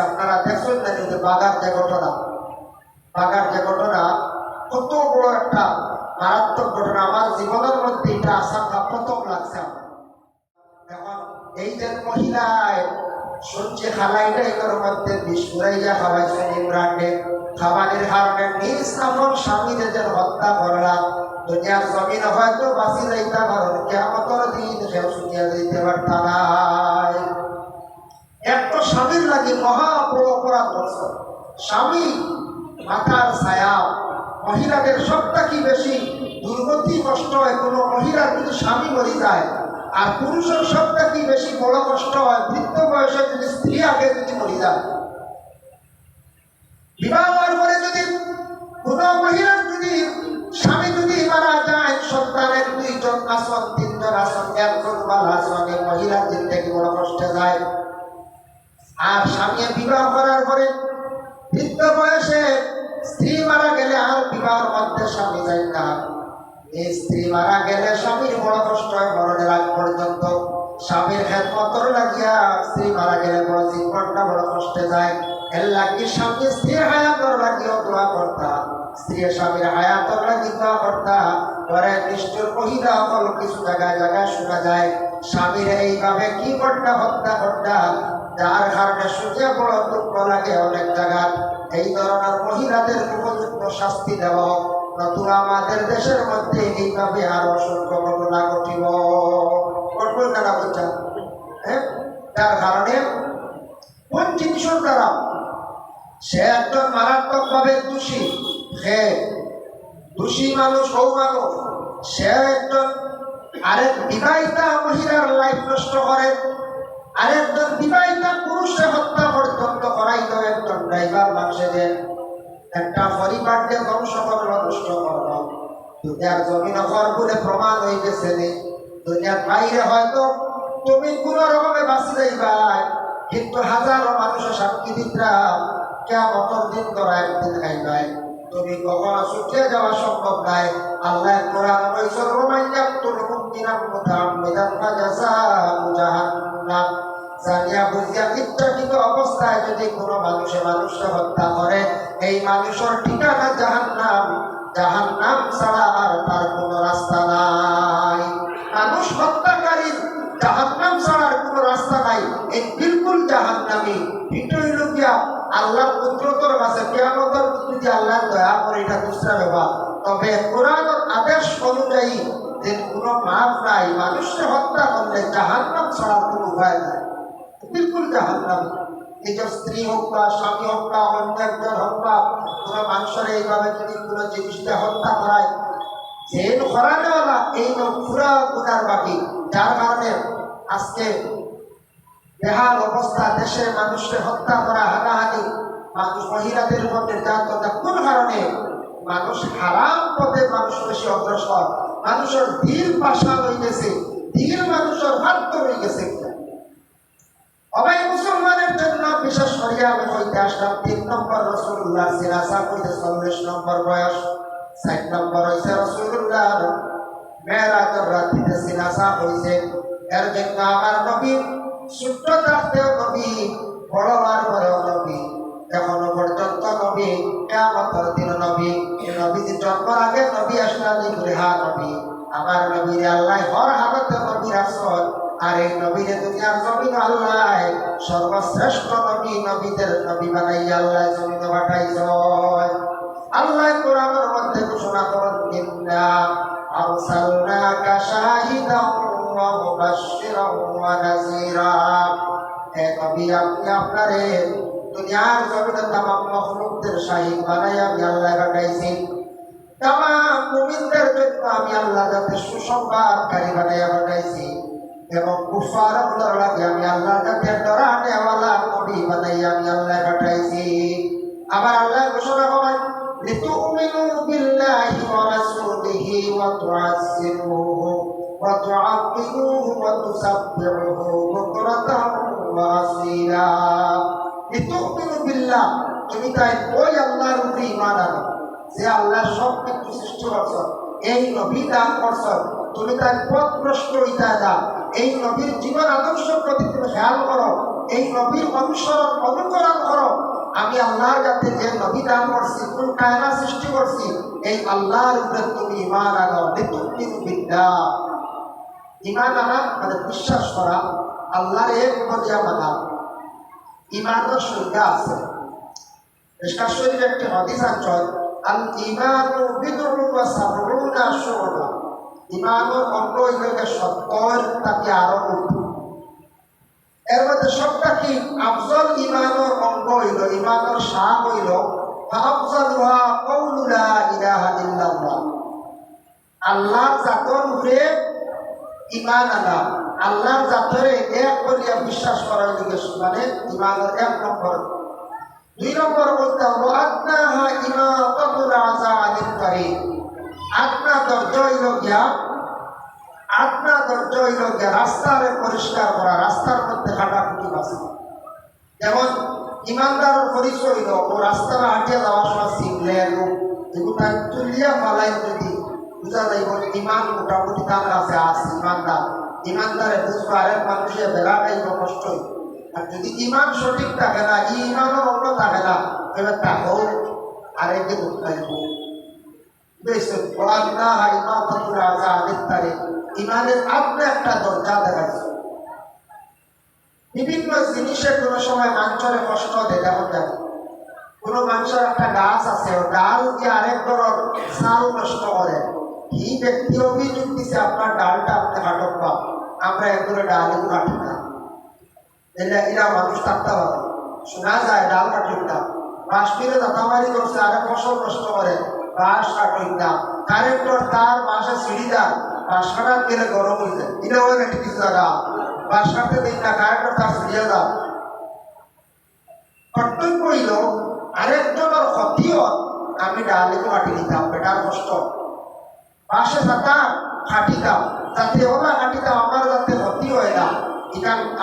আপনারা দেখছেন না যে বাগার যে ঘটনা। বাগার যে ঘটনা কত বড় একটা মারাত্মক ঘটনা। আমার জীবনের মধ্যে এটা আসাম প্রথম লাগছে এই যে মহিলায় শুনছে খালাইটা এগুলোর মধ্যে বিষ ঘুরাইয়া খাওয়াইছেন ইমরানকে খাবারের কারণে নিজ আপন স্বামীদের যেন হত্যা করলাম দুনিয়ার জমিন হয়তো বাঁচি যাইতে কেমতর দিন কেউ শুনিয়া যাইতে পারতা একটা স্বামীর লাগে, মহা অপরাধ করছে স্বামী মাতার ছায়া, মহিলাদের সবটা কি বেশি দুর্গতি, কষ্ট হয়। কোনো মহিলার যদি স্বামী মরে যায়, আর পুরুষের সবটা কি বেশি বড় কষ্ট হয়, বৃদ্ধ বয়সে যদি স্ত্রী আগে যদি মরি যায়। বিবাহ হওয়ার পরে যদি কোনো মহিলার যদি স্বামী যদি মারা জিনিসের দ্বারা সে একজন মারাত্মক ভাবে দোষী। সে দোষী মানুষ হৌ মানুষ। সে একজন আরেক বিবাহিতা মহিলার লাইফ নষ্ট করে। আরেকজন বিবাহিতা পুরুষে হত্যা পর্যন্ত করাই তো একজন ড্রাইভার মানুষের একটা পরিবারকে ধ্বংস করল, নষ্ট করল। দুনিয়ার জমিন হওয়ার বলে প্রমাণ হয়ে গেছে দুনিয়ার বাইরে হয়তো তুমি কোন রকমে বাঁচি যাইবা কিন্তু হাজারো মানুষের সাক্ষী দিতরা কেমন দিন তোরা একদিন খাইবাই তুমি কখনো ছুটিয়ে যাওয়া সম্ভব নাই আল্লাহ কোরআন রোমান ইয়াকতুল মুমিনা মুতাআম্মিদান ফাজাযাহু জাহান্নাম। জানিয়া বুঝিয়া ইচ্ছাকৃত অবস্থায় যদি কোনো মানুষে মানুষকে হত্যা করে, এই মানুষের ঠিকানা জাহান্নাম। জাহান্নাম ছাড়া তবে কোরআনের আদেশ অনুযায়ী যে কোনো মাফ নাই, মানুষকে হত্যা করলে জাহান্নাম ছাড়া কোনো উপায় নাই। বিলকুল জাহান্নাম। নিজ স্ত্রী হোক বা স্বামী হোক বা অন্য একজন হোক বা কোনো মানুষের এইভাবে যদি কোনো জিনিসটা হত্যা করায়, যে হরানেওয়ালা এই পুরা গুনার বাকি। যার কারণে আজকে বেহাল অবস্থা, দেশে মানুষকে হত্যা করা, হানাহানি, মানুষ মহিলাদের উপর নির্যাতন, কোন কারণে মানুষ হারাম পথে মানুষ বেশি অগ্রসর। মানুষের দিল পাশা হয়ে গেছে। দিল মানুষের হাত হয়ে গেছে। অবাই মুসলমানের জন্য বিশেষ করিয়া আমি হইতে আসলাম, তিন নম্বর রসুল্লাহ সিরাসা হইতে চল্লিশ নম্বর বয়স, ষাট নম্বর হইছে রসুল্লাহ মেয়েরাজের রাত্রিতে সিনাসা হইছে এর জন্য আমার নবী ছোট্ট থাকতেও নবী বড় নবী, এখনও পর্যন্ত নবী। কেমন দিন নবী আগে নবী নবী। আমার নবীর আল্লাহ হর নবীর আসল আর এই নবীরে জমিন আল্লাহ, সর্বশ্রেষ্ঠ নবী নবীদের নবী বানাই আল্লাহ জমিনে পাঠাইছ আল্লাহ কোরআনের মধ্যে ঘোষণা করেন নবী, আপনি আপনারে দুনিয়ার জমিনে তামাম মখলুকদের শাহিদ বানাই আমি আল্লাহ পাঠাইছি তামাম মুমিনদের জন্য আমি আল্লাহ যাতে সুসংবাদকারী বানাইয়া বানাইছি এবং কুফার লাগে আমি আল্লাহ যাতে ডরানেওয়ালা নবী বানাইয়া আমি আল্লাহ পাঠাইছি আবার আল্লাহ ঘোষণা করেন لتؤمنوا بالله ورسوله وتعزروه وتعظموه وتسبحوه بكرة وأصيلا বিল্লাহ, তুমি তাই ওই আল্লাহর উপরে ইমান আনো। যে আল্লাহ সব কিছু সৃষ্টি করছ, এই নবী দান করছ, তুমি তাই পথ প্রশ্ন ইতা দাও এই নবীর জীবন আদর্শের প্রতি তুমি খেয়াল করো, এই নবীর অনুসরণ অনুকরণ করো। আমি আল্লাহর কাছে যে নবী দান করছি, কোন কায়না সৃষ্টি করছি, এই আল্লাহর উপরে তুমি ইমান আনো। নিতুমিন বিদ্যা ইমান আনা মানে বিশ্বাস করা, আল্লাহর এক পর্যায়ে মানা। ইমানের সংজ্ঞা আছে। মিশকাত শরীফ একটি হাদিস আছে, আল ঈমানু বিদুরু ওয়া সাবরুনা শুরবা ঈমানের অঙ্গ হইলে সত্তর, তাকে আরও এর মধ্যে সবটা কি? আফজল ঈমানের অঙ্গ হইল ঈমানের শাহ হইল আফজলুহা কওলু লা ইলাহা ইল্লাল্লাহ। আল্লাহ জাতর উপরে ইমান আনা। আল্লাহর জাতরে এক বলিয়া বিশ্বাস করার দিকে মানে ইমানের এক নম্বর। দুই নম্বর বলতে হলো আত্মা ইমাতাতুল আযানিল কারীম। আত্মা দরজা হইল গিয়া আত্মা দরজা গিয়া রাস্তারে পরিষ্কার করা, রাস্তার মধ্যে কাটাকুটি বাসা যেমন ইমানদারের পরিচয় হইল, ও রাস্তাটা হাঁটিয়ে যাওয়ার সময় শিখলে এগুলা তুলিয়া মালাই যদি বুঝা যাইব, ইমান মোটামুটি তার কাছে আছে। ইমানদার বুঝব আরেক মানুষের যাইব কষ্ট আর যদি ইমান সঠিক থাকে না, ইমানও অন্য থাকে না, এবার তাকেও আরেকে দুঃখ পাইব বেশ কোরআন না হয় ইমান ততুর আজা আদিত্যারে ইমানের আপনি একটা দরজা দেখাচ্ছে বিভিন্ন জিনিসে কোনো সময় মানুষের কষ্ট দেয়, যেমন কোনো মানুষের একটা গাছ আছে ডাল দিয়ে আরেক ধরনের সাল নষ্ট করে। এই ব্যক্তি অভিযোগ দিছে, আপনার ডালটা আপনি হাটক আমরা একদরে ডাল এগুলো কাটি না। এরা এরা মানুষ থাকতে পারে শোনা যায় ডাল কাটিন না। বাঁশ ফিরে দাতামারি করছে, আরে ফসল নষ্ট করে। বাঁশ কাটিন না। কারেন্টর তার বাঁশে সিঁড়ি দেয়। বাঁশ কাটার গেলে গরম হয়ে যায়। এটা ওই একটি কিছু জায়গা বাঁশ কাটতে দিন না কারেন্টর তার সিঁড়িয়ে দাও। কর্তব্য হইল আরেকজনের ক্ষতিও। আমি ডালে কাটি দিতাম বেটার কষ্ট পাশে থাকা খাটিতাম যাতে ওরা খাটিতাম আমার যাতে ক্ষতি হয় না।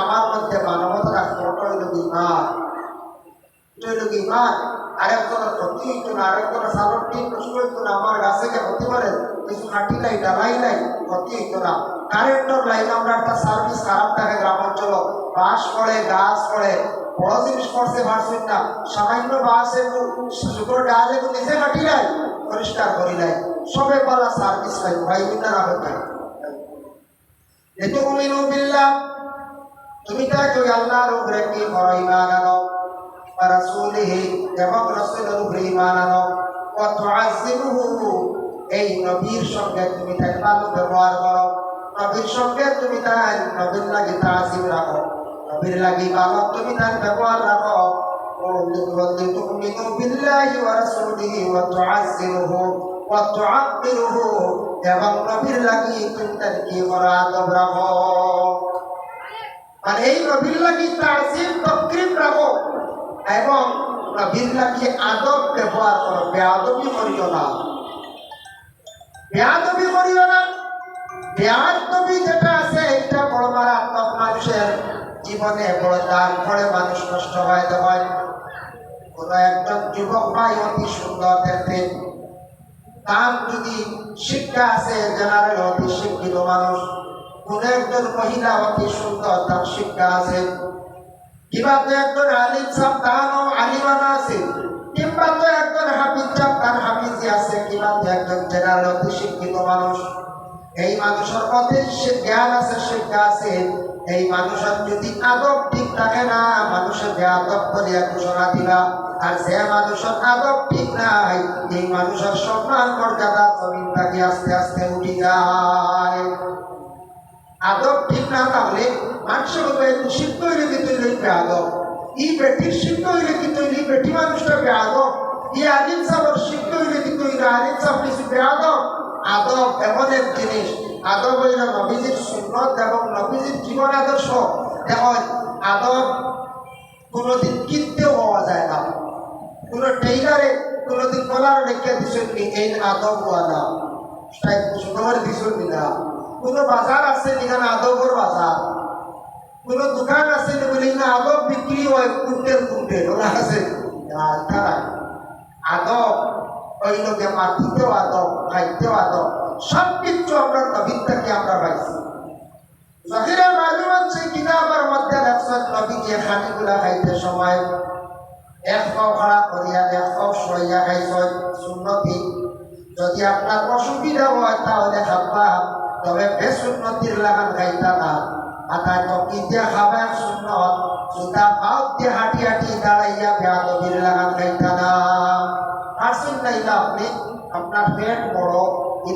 আমার মধ্যে মানবতা রাখতে ওটা হইল এটা হইল ইমান? আরেকজনের ক্ষতি হইতো না, আরেকজনের সালন হইতো না, আমার গাছে যে ক্ষতি করে? কিছু খাটি নাই ডালাই নাই, ক্ষতি হইতো না। কারেন্টের লাইন আমরা একটা সার্ভিস খারাপ থাকে গ্রাম অঞ্চল বাস করে গাছ করে বড় জিনিস করছে ভার্সিন না। সামান্য বাস এগুলো শুক্র ডাল এগুলো নিজে নাই, পরিষ্কার করি নাই। সবে পালা সার্ভিস লাইন ভাই ইন্দার আবেদন এতে উমিনু বিল্লাহ তুমি তাকে আল্লাহর উপরে কি বড় ইমান আনো রাসূলিহি, এবং রাসূলের উপরে ইমান আনো। ও তুআজ্জিবুহু এই নবীর সঙ্গে তুমি তার ভালো ব্যবহার করো। নবীর সঙ্গে তুমি তার, নবীর লাগি তাজিম রাখো। নবীর লাগি ভালো তুমি তার ব্যবহার রাখো। তুমি বিল্লাহি ওয়া রাসূলিহি ওয়া তুআজ্জিবুহু এবং নবীর লাগি তুমি কি করা আদব রাখো মানে এই নবীর লাগি তাজিম তকরিম রাখো, এবং নবীর লাগি আদব ব্যবহার করো বেআদবি করিও না। বেআদবি করিও না। বেআদবি যেটা আছে, এটা বড় মারাত্মক মানুষের জীবনে বড় দান করে মানুষ নষ্ট হয় হয়। কোন একজন যুবক ভাই অতি সুন্দর দেখতে। তার যদি শিক্ষা আছে, জেনারেল অতি শিক্ষিত মানুষ, কোন একজন মহিলা অতি সুন্দর তার শিক্ষা আছে। কিংবা তো একজন আলিম সাহ তারও আলিমানা আছে, কিংবা তো একজন হাফিজ সাহ তার হাফিজি আছে, কিংবা তো একজন জেনারেল অতি শিক্ষিত মানুষ। এই মানুষের মধ্যে জ্ঞান আছে, শিক্ষা আছে এই মানুষের যদি আদব ঠিক থাকে না, মানুষের বেআদব করিয়া ঘোষণা দিলা আর যে মানুষের আদব ঠিক নাই, এই মানুষের সম্মান মর্যাদা জমিন থাকি আস্তে আস্তে উঠি যায়। আদব ঠিক না তাহলে মানুষের উপরে সিদ্ধ হইলে কি তৈরি বেআদব ই বেটির সিদ্ধ হইলে কি তৈরি? বেটি মানুষটা বেআদব ই আলিম সাহেবের সিদ্ধ হইলে কি তৈরি? আলিম সাহেব কিছু বেআদব আদব এমন এক জিনিস আদব হইল নবীজির সুন্নত এবং নবীজির জীবন আদর্শ যেমন আদব কোনোদিন কিনতেও পাওয়া যায় না। কোনো টেইলারে কোনোদিন কলার রেখে দিছেননি এই আদব ওয়ালা তাই সুন্দর দিছেননি না কোনো বাজার আছে যেখানে আদবর বাজার? কোনো দোকান আছে বলে না আদব বিক্রি হয় কুইন্টেল কুইন্টেল ওরা আছে আদব ওই লোকে মাটিতেও আদব খাইতেও আদব সব কিছু আমরা নবীন থেকে আমরা পাইছি। জহিরের মালুম আছে কিতাবের মধ্যে লেখছেন নবী যে খানিগুলা খাইতে সময়, এক পাও খাড়া করিয়া, এক পাও সইয়া খাইছেন সুন্নতি। যদি আপনার অসুবিধা হয়, তাহলে খাবা, তবে বেসুন্নতির লাগান খাইতা না। আতায় টকি দিয়ে খাবেন সুন্নত। জুতা পাও দিয়ে হাঁটি হাঁটি দাঁড়াইয়া বেয়াদবির লাগান খাইতা না। না এটা আপনি? আপনার পেট বড়।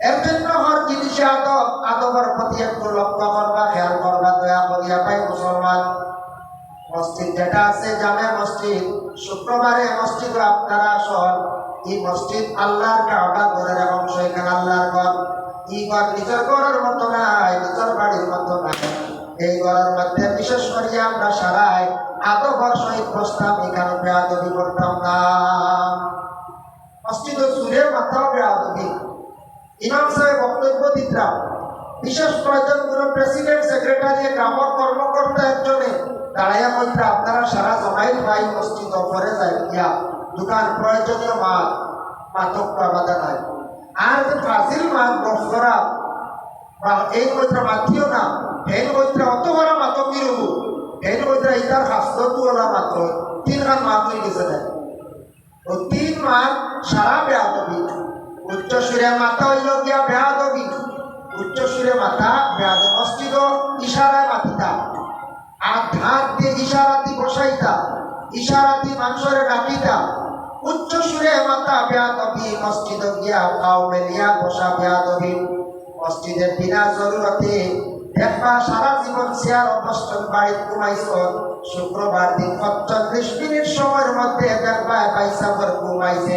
এর জন্য হর জিনিসে আদব আদবের প্রতি করবা, খেয়াল করবা, দয়া করিয়া পাই মুসলমান মসজিদ যেটা আছে, জামে মসজিদ, শুক্রবারে মসজিদ আপনারা আসন। এই মসজিদ আল্লাহর কাবা ঘরের অংশ এখানে আল্লাহর ঘর। এই ঘরের মতো নাই বাড়ির মতো এই ঘরের মধ্যে বিশেষ করে আমরা সারাই আদবর সহিত বসতাম, এখানে বেয়াদবি করতাম না। মসজিদ সুরে মাথাও বেয়াদবি। ইমাম সাহেব দিতাম বিশেষ প্রয়োজন কোনো প্রেসিডেন্ট, সেক্রেটারি গ্রামর কর্মকর্তা একজনে দাঁড়াইয়া কইতা আপনারা সারা জমাই ভাই মসজিদ পরে যায় ইয়া দোকান প্রয়োজনীয় মাল মাতক বাধা নাই। আর যে ফাজিল মাল গফ করা বা এই কইতা মাতিও না এই কইতা অত বড় মাতক বিরু এই কইতা ইতার হাস্তু ওলা মাত্র তিন খান মাত হয়ে গেছে ও তিন মাস সারা বেয়াদবি। উচ্চ সুরে মাথা হইল গিয়া বেয়াদবি। উচ্চ সুরে মাথা বেয়াদ মসজিদ ইশারায় মাতিতা আর ধার দিয়ে ইশারাতি বসাইতা, ইশারাতি মানুষের ডাকিতা। উচ্চ সুরে মাথা, বেয়াদবি মসজিদ গিয়া পাও মেলিয়া বসা বেয়াদবি। মসজিদে বিনা জরুরতে দেখবা সারা জীবন শেয়ার অবস্থান বাড়ি ঘুমাইছ শুক্রবার দিন পঁয়তাল্লিশ মিনিট সময়ের মধ্যে দেখবা পয়সা করে ঘুমাইছে।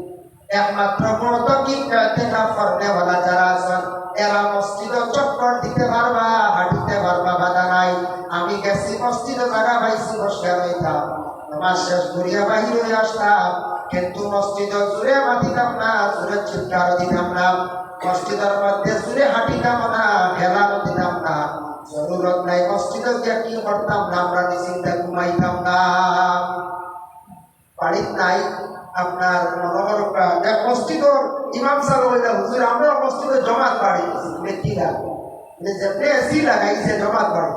একমাত্র মুতাকিব ইতিকাফ করনে ওয়ালা যারা আছেন, এরা মসজিদ চক্কর দিতে পারবা, হাঁটিতে পারবা, বাধা নাই। আমি গেছি মসজিদে, জায়গা পাইছি, বসে রইতাম। নামাজ শেষ করিয়া বাহির হয়ে আসলাম, কিন্তু মসজিদ জুড়ে মাতিতাম না, জুড়ে চিৎকার দিতাম না। মসজিদের মধ্যে জুড়ে হাঁটিতাম না খেলানো দিতাম না। জরুরত নাই মসজিদে গিয়া কি করতাম না, আমরা নিশ্চিন্তে ঘুমাইতাম না। বাড়িত নাই আপনার মনোহর দেখ মসজিদর ইমাম সাহেব বললে হুজুর, আমরা মসজিদে জমাত বাড়ি কিরা যেমনি এসি লাগাইছে, জমাত বাড়ি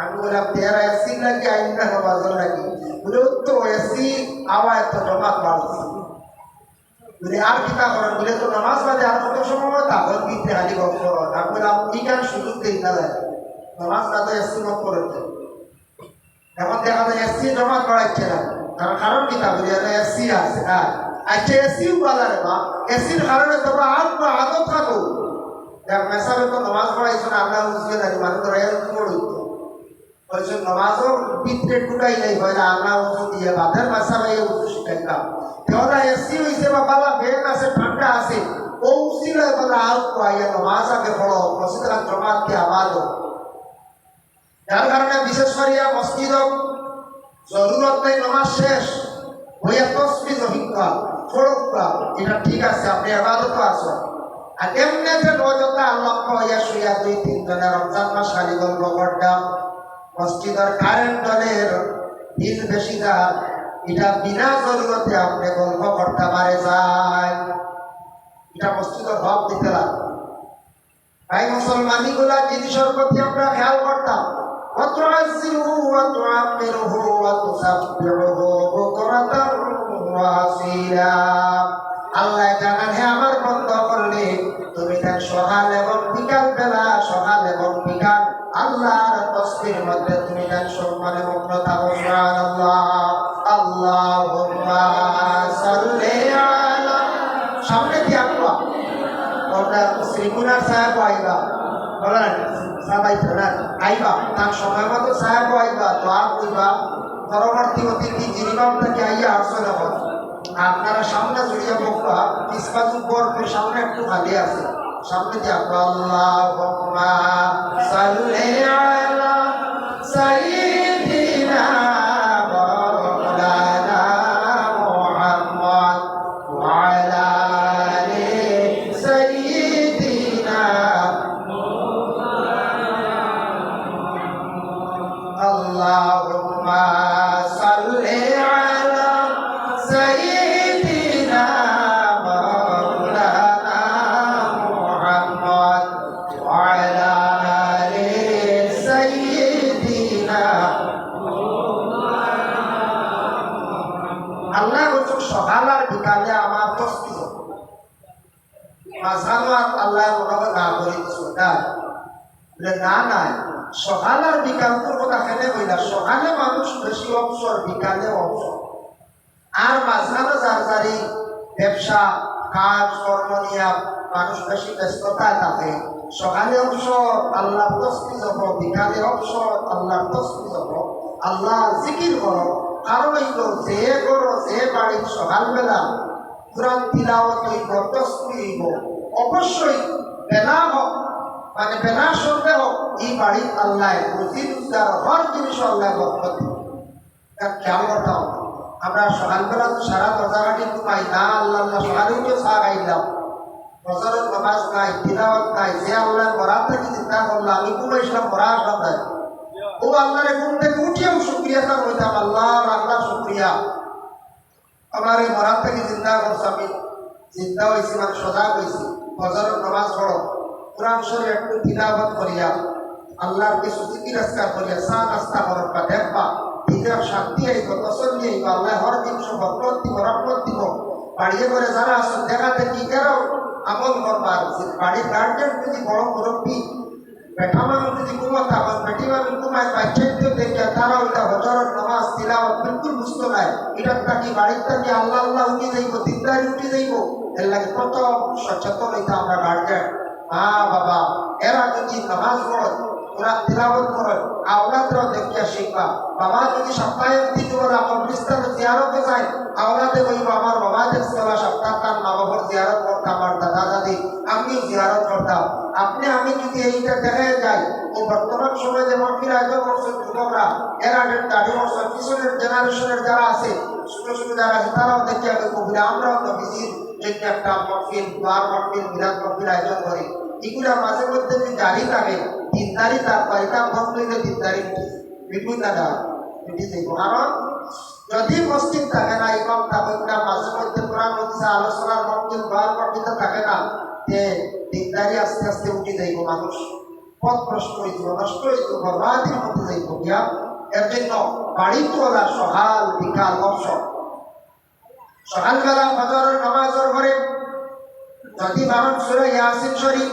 আমি বললাম, তেরা এসি লাগে আইন না নমাজ লাগি বলে তো এসি আওয়াজ তো জমাত বাড়ছে বলে, আর কিতা করেন বলে, তো নামাজ বাদে আর কত সময় তাহলে বিতে হালি গল্প আমি বললাম ঠিক আছে সুযোগ দিই না নামাজ বাদে এসি দেয় এখন দেখা যায় এসসি জমা করাইছে না। কারণ কারণ কি তা বলি এসসি আছে হ্যাঁ। আচ্ছা এসসি বলা রে বা এসসির কারণে তোমরা বা আদত থাকো। দেখ মেসাবে তো নামাজ পড়াইছো না, আমরা উজবে জানি মানুষ ধরে এরকম পড়ি বলছো, নামাজও ভিতরে ঢুকাই নাই, হয় না আমরা উজু দিয়ে বাদের মেসাবে, এই উজু শিখাইতাম তেওরা এসসি হইছে বা বালা বেগ আছে, ঠান্ডা আছে। ও উসিলে বলা আগ পাইয়া নামাজ আগে পড়ো। মসজিদের জমাতকে আবাদ যার কারণে বিশেষ করিয়া মসজিদ জরুরত নাই, নমাজ শেষ হইয়া তসবি জহিকা ফড়কা এটা ঠিক আছে, আপনি আবাদত আসো আর এমনি যে রোজতা লক্ষ্য হইয়া শুইয়া দুই তিনজনে রমজান মাস খালি গল্প করতাম মসজিদের কারেন্ট দলের বিল বেশি এটা বিনা জরুরতে আপনি গল্প করতে পারে যায়। এটা মসজিদের হক দিতে লাগবে ভাই মুসলমানি গুলা জিনিসের প্রতি আমরা খেয়াল করতাম। وتعزره وتعقله وتسبحه بكرة وأصيلا الله সাহেব দোয়া কইবা পরবর্তী অতিথি গিরিবাম থেকে আইয়া আসো যখন আপনারা সামনে জড়িয়ে বকবা পিসবাজু পর সামনে একটু খালি আছে সামনে দিয়ে আঁকবা আল্লাহুম্মা যে করো যে বাড়ি সকালবেলা কোরআন তিলাওয়াত তসবি হইব অবশ্যই বেলা হোক মানে বেলা সন্ধ্যে হোক এই বাড়ির আল্লাহ রুজি রোজগার হর জিনিস আল্লাহ বরকত এটা খেয়াল করতে হবে আমরা সকালবেলা তো সারা দরজাঘাটি ঘুমাই না আল্লাহ আল্লাহ সকালে উঠে চা খাইলাম বছরের নামাজ নাই তিলাওয়াত নাই, যে আল্লাহ মরার থেকে চিন্তা করলাম আমি ঘুমাইছিলাম মরা আসলাম নাই। ও আল্লাহরে ঘুম থেকে উঠিয়াও শুক্রিয়া তার হইতাম আল্লাহ আল্লাহ শুক্রিয়া। আমার এই মরার থেকে চিন্তা করছ আমি চিন্তা হয়েছি মানে সজাগ হয়েছি ফজরের নামাজ পড়ো। কোরআন শরীফ একটু তিলাওয়াত করিয়া, আল্লাহর কিছু জিকির আজকার করিয়া, চা নাস্তা করো বা দেখবা। দিনের শান্তি আইব, তসল্লি আইব, আল্লাহ হর দিন বরকত দিব রহমত দিব বাড়িয়ে করে যারা আসুন দেখাতে কি কেন আমল করবার বাড়ির গার্জেন যদি বড় মুরব্বী মানুষ যদি ঘুমাতা আমার বেটি মানুষ ঘুমায় পাশ্চাত্য দেখিয়া তারা ওইটা হজরত নামাজ তিলাওয়াত বিলকুল বুঝতো নাই। এটা থাকি বাড়ির থাকি আল্লাহ আল্লাহ উঠে যাইব দিনদারি উঠে যাইব। এর লাগে প্রথম সচেতন হইতে আমরা গার্জেন মা, বাবা এরা যদি নামাজ পড়ে ওরা তিলাবত করে, আওলাদরাও দেখিয়া শিখবা। বাবা যদি সপ্তাহে তিন বেলা কবরিস্তানে জিয়ারতে যায়, আওলাদে বলব আমার বাবা দেখছিলা সপ্তাহ তার মা বাবার জিয়ারত করতাম আমার দাদা দাদি আমিও জিয়ারত করতাম। আপনি, আমি যদি এইটা দেখা যাই, ও বর্তমান সময়ে যেমন ফিরে আয়োজন করছে যুবকরা, এর দাড়ি বর্ষ পিছনের জেনারেশনের যারা আছে ছোট ছোট যারা আছে, তারাও দেখি আগে কবিরা, আমরাও তো বিজির একটা মহফিল দোয়ার মহফিল বিরাট মহফিল আয়োজন করি। এগুলা মাঝে মধ্যে যদি দাঁড়িয়ে থাকে দিনদারি তার বাড়িটা মহফিলে দিনদারি বিপুল দাদা মিটি যাইব কারণ যদি মসজিদ থাকে না ইমাম থাকে মাঝে মধ্যে কোরআন হচ্ছে আলোচনার দোয়ার মহফিল থাকে না তে দিনদারি আস্তে আস্তে উঠে যাইব মানুষ পথ নষ্ট হয়ে নষ্ট যাব বরবাদির মধ্যে যাইব গিয়া এর জন্য বাড়ি তোলা সকাল বিকাল অবসর সকালবেলা ফজরের নামাজের ঘরে যদি সুরা ইয়াসিন শরীফ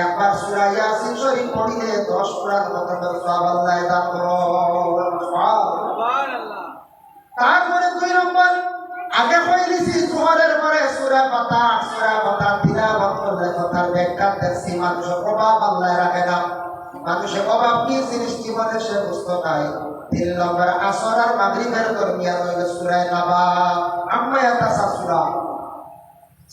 একবার সূরা ইয়াসিন শরীফ পড়িলে 10 কোরআন খতমের সওয়াব আল্লাহ দান করুন সুবহানাল্লাহ। তারপরে দুই নম্বর আগে কইলিছি জোহরের পরে সূরা পাতা সূরা পাতা তিলাওয়াত করলে কথার ব্যাখ্যা দেখছি মানুষের প্রভাব আল্লাহ রাখে না। মানুষের অভাব কি জিনিস জীবনে সে বুঝতে নাই তিন নম্বর আসর আর মাগরিবের দরমিয়ান হইল সূরায় নাবা। আম্মা ইয়াতাসা সূরা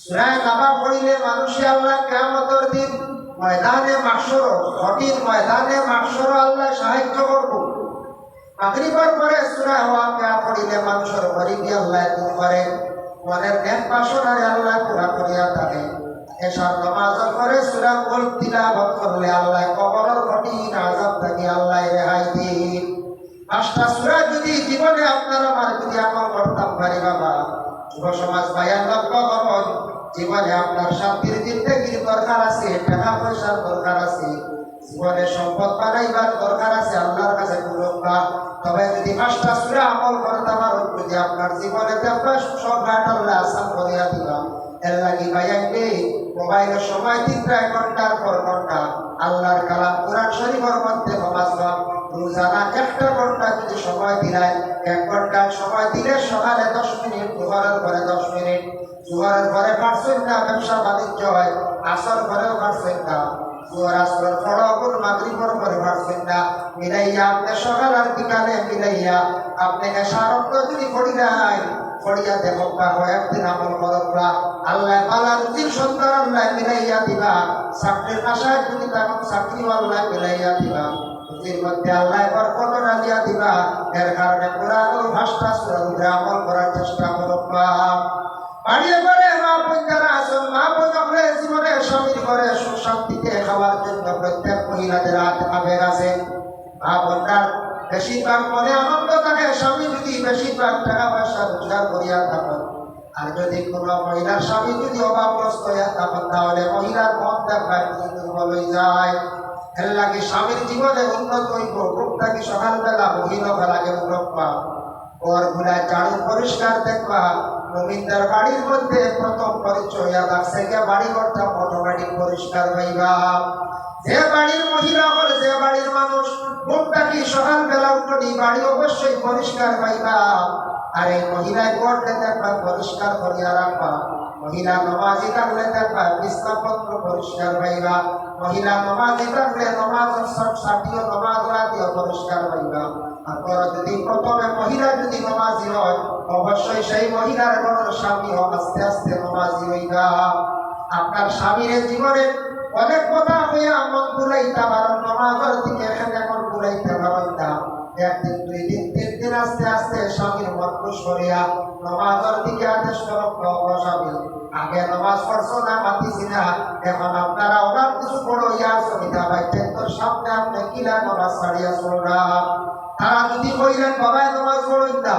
সূরায় নাবা পড়িলে মানুষে আল্লাহ কিয়ামতের দিন ময়দানে মাহশর কঠিন ময়দানে মাহশর আল্লাহ সাহায্য করব। মাগরিবার পরে সূরা ওয়াকিয়া পড়িলে মানুষের গরিবি আল্লাহ দূর করে। মনের নেক বাসনারে আল্লাহ পুরা করিয়া থাকে এসব নামাজ করে, সূরা কুল তিলাওয়াত করলে আল্লাহ কবরের কঠিন আযাব থেকে আল্লাহ রেহাই দিন। পাঁচটা সূরা যদি জীবনে আপনার আমার যদি আমল করতাম পারি বাবা। যুব সমাজ ভাইয়ার লক্ষ্য জীবনে আপনার শান্তির জিন্দগির দরকার আছে, টাকা পয়সার দরকার আছে, জীবনে সম্পদ বানাইবার দরকার আছে, আল্লাহর কাছে গুরুত্বা তবে যদি পাঁচটা সুরা আমল করতে পারো, যদি আপনার জীবনে আপনার সব ঘাট আল্লাহ আসান করিয়া দিলাম এর লাগি ভাইয়াইলে মোবাইলের সময় তিনটা ঘণ্টার পর ঘণ্টা, আল্লাহর কালাম কোরআন শরীফের মধ্যে সমাজলাম রোজানা একটা ঘণ্টা যদি সময় দিলাই, এক ঘণ্টা সময় দিলে সকালে দশ মিনিট দুহারের ঘরে দশ মিনিট দুহারের ঘরে পার্সেন্ট না ব্যবসা বাণিজ্য হয়, আসর ঘরেও পার্সেন্ট না পারছেন না মিলাইয়া আপনি সকাল আর বিকালে মিলাইয়া যদি করি নাই দেখো বা কয়েকদিন আমল করবা আল্লাহ পালা রুচির সুন্দর আল্লাহ মিলাইয়া দিবা। চাকরির আশায় যদি তেমন চাকরি আল্লাহ মিলাইয়া দিবা। রাজিয়া দিবা। এর কারণে কোরআন ভাষা সুরা আমল চেষ্টা করবা। বাড়িয়ে করে মা মা বোন আমরা জীবনে স্বামীর ঘরে সুশান্তিতে খাওয়ার প্রত্যেক মহিলাদের হাত আবেগ আছে। মা বোনরা বেশিরভাগ মনে আনন্দ থাকে স্বামী যদি বেশিরভাগ টাকা পয়সা রোজগার করিয়া থাকেন, আর যদি কোনো মহিলার স্বামী যদি অভাবগ্রস্ত হইয়া থাকেন, তাহলে মহিলার মন দেখায় যায়। এর লাগে স্বামীর জীবনে উন্নত হইব বুকটা কি সকালবেলা মহিলা বেলাকে উন্নত ওর গুলায় চাড়ু পরিষ্কার দেখবা নবীনদের বাড়ির মধ্যে প্রথম পরিচয় থেকে বাড়ি ঘরটা অটোমেটিক পরিষ্কার হইবা। যে বাড়ির মহিলা হল যে বাড়ির মানুষ মুখটা কি সকালবেলা উঠনি? বাড়ি অবশ্যই পরিষ্কার পাইবা আর এই মহিলায় ঘরটা দেখবা পরিষ্কার করিয়া রাখবা। মহিলা নমাজি থাকলে দেখবা বিছনাপত্র পরিষ্কার পাইবা মহিলা নমাজি থাকলে নমাজ সব নমাজ রাতিও পরিষ্কার পাইবা আপনারা যদি প্রথমে মহিলা যদি নমাজি হয়, অবশ্যই সেই মহিলার কোনো স্বামী আস্তে আস্তে নমাজি হইবা। আপনার স্বামীর জীবনে অনেক কথা হইয়া মন ঘুরাইতে পারেন নমাজের দিকে এখানে মন ঘুরাইতে পারেন একদিন, দুই দিন, তিন দিন আস্তে আস্তে স্বামীর মন খুশ করিয়া নমাজের দিকে আদেশ করো স্বামী। আগে নমাজ পড়ছো না, মাতিছি না। এখন আপনারা ওনার কিছু বড় ইয়া সুবিধা পাইতেন তোর সামনে আপনি কিলা নমাজ ছাড়িয়া চলরা তারা যদি কইলেন, বাবাই, নমাজ পড়ই না।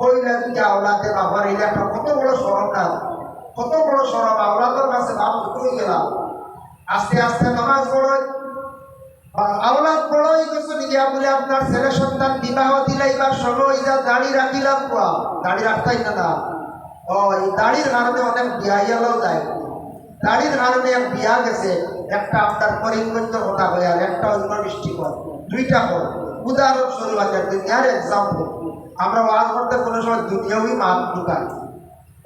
কইলে যদি বাবার এটা একটা কত বড় সরম না। কত বড় সরম আওলাদের কাছে ভাব হয়ে গেলাম। আস্তে আস্তে নমাজ পড়ই আওলাদ বড়ই গেছে নিয়া বলে আপনার ছেলে সন্তান বিবাহ দিলাইবার সময় যা দাড়ি রাখিলাম কোয়া দাড়ি রাখতাই না না। ও, এই দাড়ির কারণে অনেক বিয়া ইয়ালাও যায়। দাড়ির কারণে এক বিয়া গেছে, একটা আপনার করিমগঞ্জ কথা হয়ে আর একটা অন্য ডিস্ট্রিক্ট দুইটা হল। উদাহরণস্বরূপ আছে দুনিয়ার এক্সাম্পল আমরা ওয়াজ করতে কোনো সময় দুনিয়াবি মাল ঢুকাই।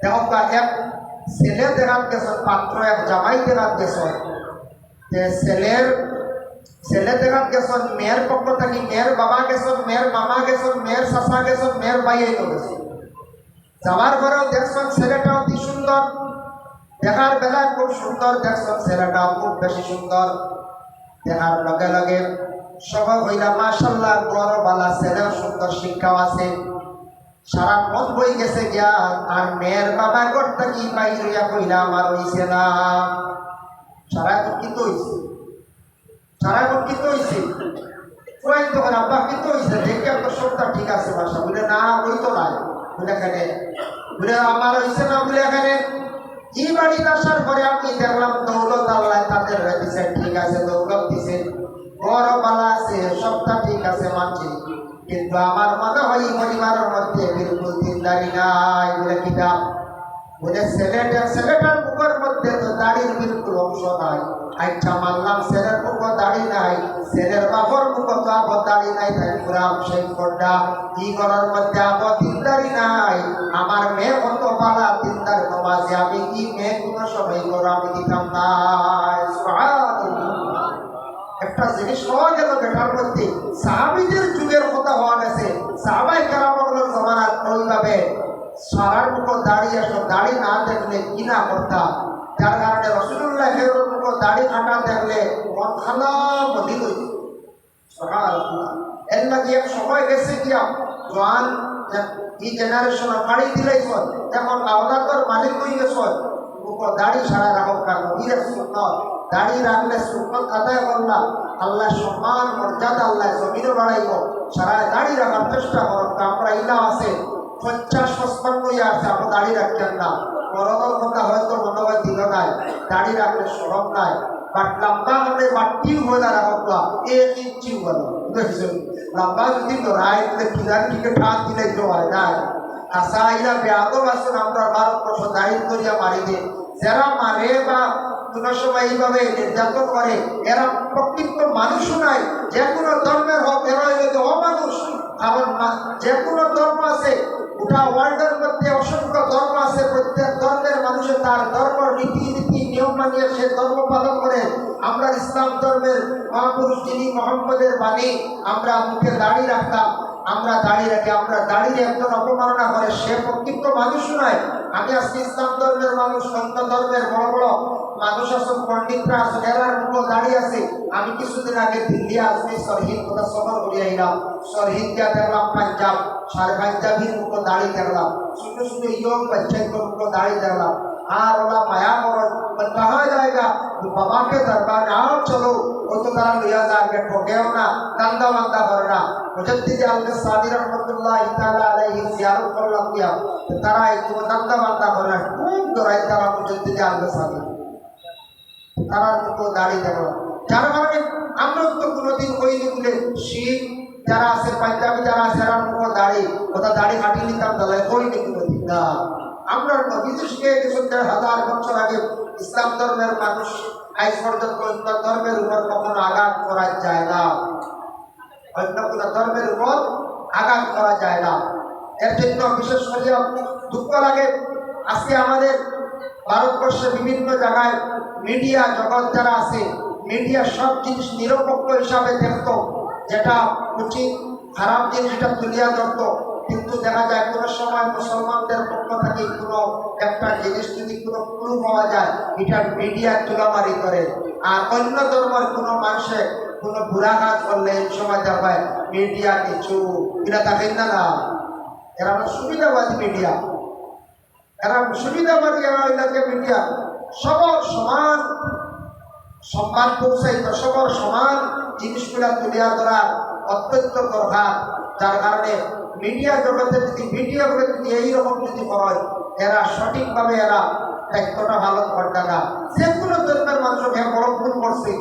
দেখো এক ছেলে দেখাত গেছে, পাত্র, এক জামাই দেখাত গেছে। যে ছেলের ছেলে দেখাত গেছেন মেয়ের পক্ষ থেকে মেয়ের বাবা গেছেন মেয়ের মামা গেছেন মেয়ের চাচা গেছেন মেয়ের ভাই আইলো গেছে। যাওয়ার পরেও দেখছেন ছেলেটা অতি সুন্দর দেখার বেলায় খুব সুন্দর দেখছেন ছেলেটাও, খুব বেশি সুন্দর দেখার লগে লগে সবাই হইলা, মাশাল্লাহ বড় বালা ছেলেও সুন্দর শিক্ষাও আছে। সারা মন বই গেছে গিয়া আর মেয়ের বাবা করতে কি বাইর হইয়া কইলা, আমার হইছে না। সারা কিন্তু হইছে। সারা কিন্তু হইছে। কই তখন আব্বা কিন্তু হইছে, দেখে তো সবটা ঠিক আছে বাসা। বলে, না, ওই তো নাই। বলে, এখানে। বলে, আমার হইছে না। বলে, এখানে। ই বাড়িতে আসার পরে আমি দেখলাম দৌলত আল্লাহ তাদের দিছে ঠিক আছে, দৌলত দিছে বড় বালা আছে, সবটা ঠিক আছে, মানছি। কিন্তু আমার মনে হয় পরিবারের মধ্যে বিলকুল দিনদারি নাই বলে কিতাব। বলে, ছেলেটা, ছেলেটার মুখের মধ্যে তো দাড়ির বিলকুল অংশ নাই। আচ্ছা মানলাম ছেলের দাড়ি নাই। ছেলের বাপর তো দাড়ি নাই তাই পুরা সেই কি করার মধ্যে দিনদারি নাই? আমার মেয়ে কত পালা দিনদার নমাজে আমি কি মেয়ে কোনো সময় করো আমি দিতাম নাই একটা জিনিস হওয়া গেল বেটার মধ্যে। সাহাবিদের যুগের কথা হওয়া গেছে। সাহাবাই ওইভাবে সারার মুখ দাঁড়িয়ে আসো দাড়ি না দেখলে কি না করতাম যার কারণে রসুল্লাহ হেরোর মুখ দাড়ি কাটা দেখলে মন বলি হইছে সুবহানাল্লাহ। এর লাগি এক সময় গেছে গিয়া জোয়ান এই জেনারেশন ফাড়ি দিলাই সন এখন আওলাদর মালিক হয়ে গেছ মুখ দাড়ি সারা রাখো কারণ দাড়ি রাখলে সুন্নত আদায় করলাম আল্লাহ সম্মান, মর্যাদা আল্লাহ জমিনে বাড়াইব। সারা দাড়ি রাখার চেষ্টা করো আমরা ইলা আছে। পঞ্চাশ পঁচপান্ন আপনি দাঁড়িয়ে রাখতেন না। কথা হয়তো মনে হয় দিল নাই দাঁড়িয়ে রাখলে সরম নাই। বাট লম্বা হলে হয়ে দাঁড়া হতো এক ইঞ্চি লম্বা যদি কিনার দিকে দিলে তো হয় না আশা ইলা বেয়াদব আমরা, ভারতবর্ষ মারি যারা মারে বা সময় এইভাবে নির্যাতন করে, এরা প্রকৃত মানুষও নাই। যে কোনো ধর্মের হোক এরা অমানুষ কারণ যে কোনো ধর্ম আছে গোটা ওয়ার্ল্ডের মধ্যে অসংখ্য ধর্ম আছে, প্রত্যেক ধর্মের মানুষের তার ধর্ম রীতি নীতি, নিয়ম মানিয়ে সে ধর্ম পালন করে। আমরা ইসলাম ধর্মের মহাপুরুষ যিনি মোহাম্মদের বাণী আমরা মুখে দাঁড়িয়ে রাখতাম, আমরা দাঁড়িয়ে রাখি, আমরা দাঁড়িয়ে একজন অপমাননা করে, সে প্রকৃত মানুষ নয়। আমি আজকে ইসলাম ধর্মের মানুষ অন্য ধর্মের বড় বড় মানুষ আছেন পণ্ডিতরা আছেন এরার মুখ দাঁড়িয়ে আছে। আমি কিছুদিন আগে দিল্লি আসবি সরহিদ কথা সফর করে আইলাম সরহিদ গিয়া দেখলাম পাঞ্জাব, সার পাঞ্জাবির মুখ দাঁড়িয়ে দেখলাম। ছোট ছোট ইয়ং বাচ্চাগুলোর মুখ দাঁড়িয়ে দেখলাম। আর ওরা মায়া মরণ বাবাকে দরবার আরও চলো ও তো তারা লিয়া যাবে ঠকেও না কান্দা মান্দা করে না। যে আলকে সাদি রহমতুল্লাহ তাআলা আলাইহি জিয়ারত করলাম তারা একটু কান্দা মান্দা করে না, খুব দরাই তারা মুজদ্দিদ আলকে সাদি। তারা দুটো দাঁড়িয়ে থাকল যার কারণে আমরা তো কোনোদিন ওই লোকগুলো শিখ যারা আছে, পাঞ্জাবি যারা আছে তারা কোনো দাড়ি ওটা দাড়ি কাটিয়ে নিতাম, তাহলে করিনি কোনোদিন। না। আমরা নবীজি হাজার বছর আগে ইসলাম ধর্মের মানুষ আজ পর্যন্ত ধর্মের উপর কখনো আঘাত করা যায় না। অন্য কোনো ধর্মের উপর আঘাত করা যায় না। এর জন্য বিশেষ করে দুঃখ লাগে, আজকে আমাদের ভারতবর্ষে বিভিন্ন জায়গায় মিডিয়া জগৎ যারা আছে, মিডিয়া সব জিনিস নিরপেক্ষ হিসাবে দেখতো, যেটা উচিত, খারাপ জিনিসটা তুলিয়া ধরতো। কিন্তু দেখা যায় কোনো সময় মুসলমানদের পক্ষ থেকে কোনো একটা জিনিস যদি কোনো ক্লু পাওয়া যায়, এটা মিডিয়া তুলামারি করে। আর অন্য ধর্মের কোনো মানুষে কোনো বুড়া করলে এই সময় দেখায় মিডিয়া কিছু এটা দেখেন না না। এরা সুবিধাবাদী মিডিয়া এরা সুবিধাবাদী, এরা মিডিয়া সবার সমান সম্মান পৌঁছাইত, সবার সমান জিনিসগুলা তুলিয়া ধরার অত্যন্ত দরকার যার কারণে মিডিয়া জগতে যদি মিডিয়াগুলো যদি এইরকম যদি হয়, এরা সঠিকভাবে এরা দায়িত্বটা ভালো করতে না। যে কোনো ধর্মের মানুষকে বড় ভুল করছে,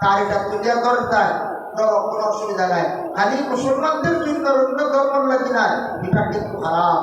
তার এটা তুলিয়া ধরতে কোনো অসুবিধা নাই। খালি মুসলমানদের জন্য অন্য ধর্ম লাগি না এটা কিন্তু খারাপ